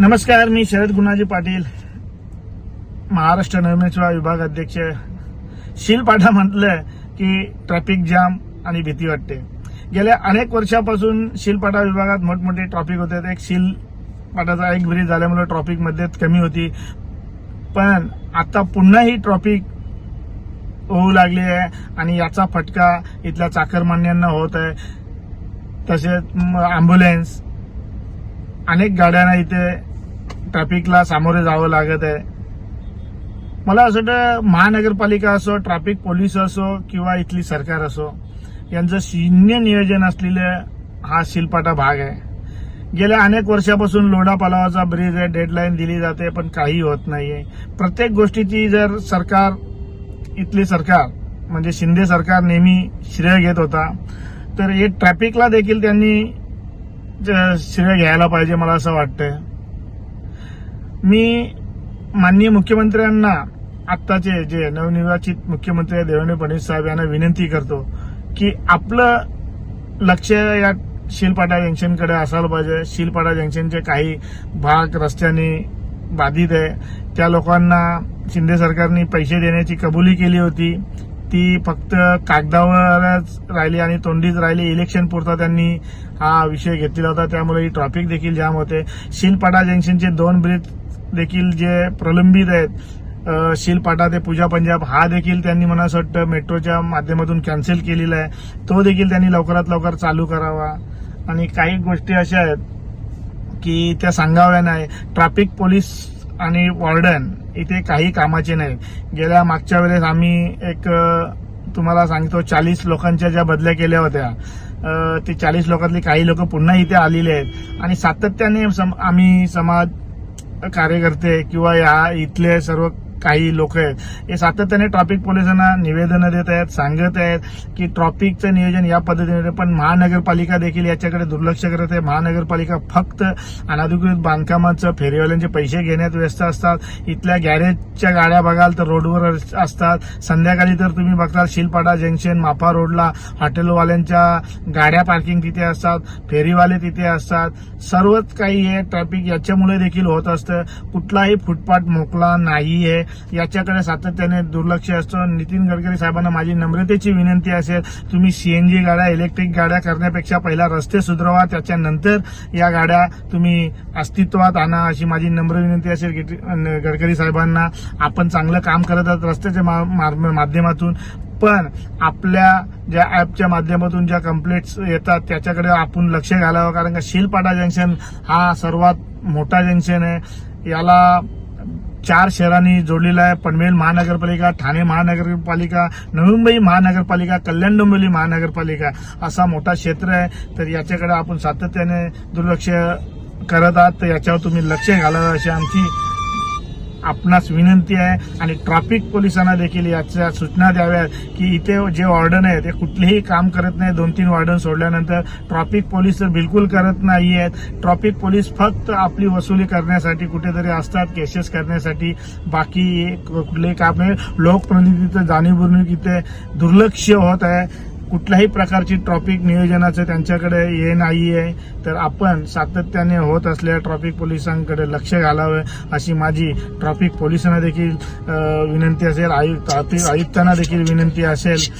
नमस्कार मी शरद गुणाजी पाटील महाराष्ट्र नवमेश्वर विभाग अध्यक्ष. शिलपाठा म्हटलं की ट्रॅफिक जाम आणि भीती वाटते. गेल्या अनेक वर्षापासून शिलपाटा विभागात मोठमोठे ट्रॉफिक होते. एक शिलपाटाचा एक ब्रिज झाल्यामुळे ट्रॉफिकमध्ये कमी होती. पण आता पुन्हा ही ट्रॉफिक होऊ लागली आहे आणि याचा फटका इथल्या चाकरमान्यांना होत आहे. तसेच ॲम्ब्युलन्स अनेक गाड्यांना इथे ट्रॅफिकला सामोरे जावं लागत आहे. मला असं वाटतं महानगरपालिका असो ट्रॅफिक पोलीस असो किंवा इथली सरकार असो यांचं शून्य नियोजन असलेलं हा शिलपाटा भाग आहे. गेल्या अनेक वर्षापासून लोढा पालावाचा ब्रिज आहे डेडलाईन दिली जाते पण काही होत नाहीये. प्रत्येक गोष्टीची जर सरकार इथली सरकार म्हणजे शिंदे सरकार नेहमी श्रेय घेत होता तर हे ट्रॅफिकला देखील त्यांनी ज- श्रेय घ्यायला पाहिजे मला असं वाटतंय. मी माननीय मुख्यमंत्र्यांना आत्ताचे जे नवनिर्वाचित मुख्यमंत्री देवेंद्र फडणवीस साहेब यांना विनंती करतो की आपलं लक्ष या शिलपाटा जंक्शनकडे असायला पाहिजे. शिलपाटा जंक्शनचे काही भाग रस्त्याने बाधित आहे. त्या लोकांना शिंदे सरकारने पैसे देण्याची कबुली केली होती. ती फक्त कागदावरच राहिली आणि तोंडीच राहिली. इलेक्शन पुरता त्यांनी हा विषय घेतलेला होता. त्यामुळे ही ट्रॉफिक देखील जाम होते. शिलपाटा जंक्शनचे दोन ब्रिज देखील जे प्रलंबित आहेत शिलपाटा ते पूजा पंजाब हा देखील त्यांनी मला असं वाटतं मेट्रोच्या माध्यमातून कॅन्सल केलेला आहे. तो देखील त्यांनी लवकरात लवकर चालू करावा. आणि काही गोष्टी अशा आहेत की त्या सांगाव्या नाही. ट्रॅफिक पोलीस आणि वॉर्डन इथे काही कामाचे नाही. गेल्या मागच्या वेळेस आम्ही एक तुम्हाला सांगतो चाळीस लोकांच्या ज्या बदल्या केल्या होत्या ते चाळीस लोकांतली काही लोक पुन्हा इथे आलेले आहेत. आणि सातत्याने सम- आम्ही समाज कार्यकर्ते किंवा या इथले सर्व काही लोक आहेत. हे सातत्याने ट्रॅफिक पोलिसांना निवेदनं देत आहेत सांगत आहेत की ट्रॅफिकचं नियोजन या पद्धतीने पण महानगरपालिका देखील याच्याकडे दुर्लक्ष करत आहे. महानगरपालिका फक्त अनधिकृत बांधकामाचं फेरीवाल्यांचे पैसे घेण्यात व्यस्त असतात. इथल्या गॅरेजच्या गाड्या बघाल तर रोडवर असतात. संध्याकाळी तर तुम्ही बघताल शिलपाडा जंक्शन माफा रोडला हॉटेलवाल्यांच्या गाड्या पार्किंग तिथे असतात फेरीवाले तिथे असतात. सर्वच काही हे ट्रॅफिक याच्यामुळे देखील होत असतं. कुठलाही फुटपाथ मोकळा नाही आहे याच्याकडे सातत्याने दुर्लक्ष असतो. नितीन गडकरी साहेबांना माझी नम्रतेची विनंती असेल तुम्ही सीएनजी गाड्या इलेक्ट्रिक गाड्या करण्यापेक्षा पहिला रस्ते सुधारवा त्याच्यानंतर या गाड्या तुम्ही अस्तित्वात आणा अशी माझी नम्र विनंती असेल. गिट- गडकरी साहेबांना. आपण चांगलं काम करत आहात रस्त्याच्या मा- माध्यमातून. पण आपल्या ज्या ऍपच्या माध्यमातून ज्या कंप्लेंट्स येतात त्याच्याकडे आपण लक्ष घालावं. कारण का शिलपाटा जंक्शन हा सर्वात मोठा जंक्शन आहे. याला चार शहरांनी जोडलेला आहे. पनवेल महानगरपालिका ठाणे महानगरपालिका नवी मुंबई महानगरपालिका कल्याण डोंबिवली महानगरपालिका असा मोठा क्षेत्र आहे. तर याच्याकडे आपण सातत्याने दुर्लक्ष करत आहात. तर याच्यावर तुम्ही लक्ष घालावं अशी आमची आपणास विनंती आहे आणि ट्रॅफिक पोलिसांना देखील याच्या सूचना द्याव्यात की इथे जे वॉर्डन आहे ते कुठलेही काम करत नाही दोन तीन वॉर्डन सोडल्यानंतर ट्रॅफिक पोलीस तर बिलकुल करत नाही आहेत ट्रॅफिक पोलीस फक्त आपली वसुली करण्यासाठी कुठेतरी असतात केसेस करण्यासाठी. बाकी कुठलेही काम नाही. लोकप्रतिनिधीचं जाणीवपूर्वक इथे दुर्लक्ष होत आहे. कुठल्याही प्रकारची ट्रॉफिक नियोजनाचं त्यांच्याकडे हे नाही आहे तर आपण सातत्याने होत असलेल्या ट्रॉफिक पोलिसांकडे लक्ष घालावं अशी माझी ट्रॉफिक पोलिसांना देखील विनंती असेल आयुक्त आयुक्तांना देखील विनंती असेल.